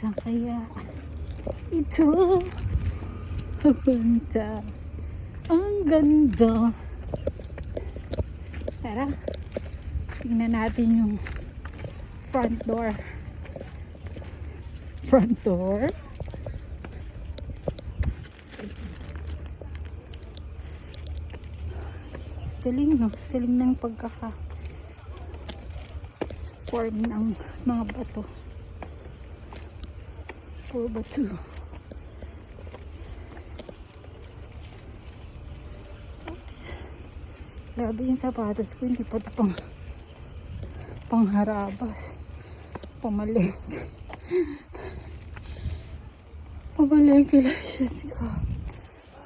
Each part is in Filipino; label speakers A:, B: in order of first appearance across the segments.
A: Saan kaya ito papunta? Ang ganda. Tara, tingnan natin yung front door. Front door. Galing no? Galing ng pagkaka form ng mga bato. Puro bato. Oops. Grabe yung sapatos ko. Hindi pa ito pang pangharabas. Pamalengke. Pamalengke lang siya siya.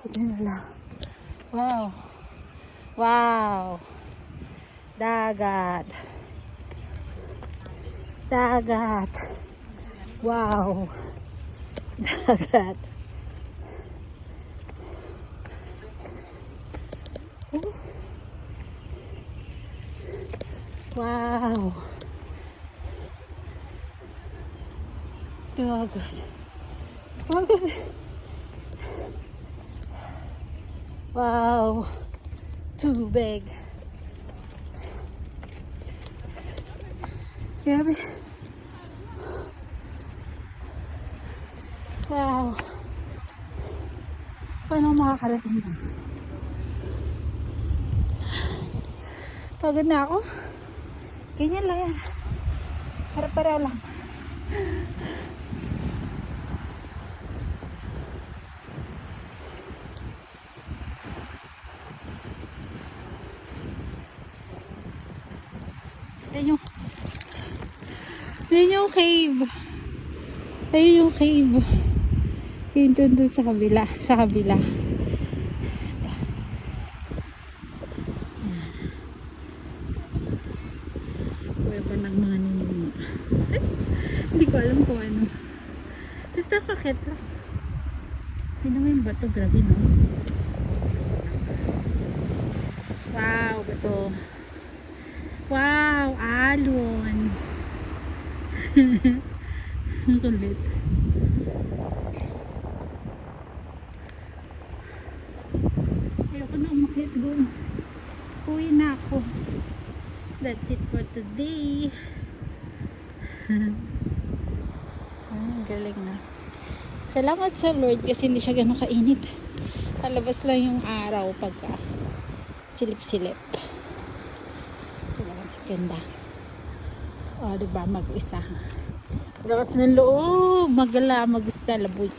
A: Pwede na lang. Wow. Wow. Dagat. Dagat. Wow. Dagat. Oh. Wow. Dagat. Dagat. Wow. Too big. Grabe. Wow. Paano makakarating doon? Pagod na ako. Ganyan lang yan. Para-para lang. Yan yung yan yung cave. Ayun yung cave. Yun dun, dun sa kabila. Sa kabila. Kuya pa ng mga ninyo. Hindi ko alam kung ano. Basta kakit lang. Hindi naman yung bato. Grabe no. Wow, bato. Wow, alon. Ang kulit. Umakit doon. Uwi na ako. That's it for today. ah, galing na. Salamat sa Lord kasi hindi siya ganun kainit. Halabas lang yung araw pagka silip-silip. Diba? Ganda. O, diba? Mag-isa. Lakas ng loob. Magala, mag-isa, laboy.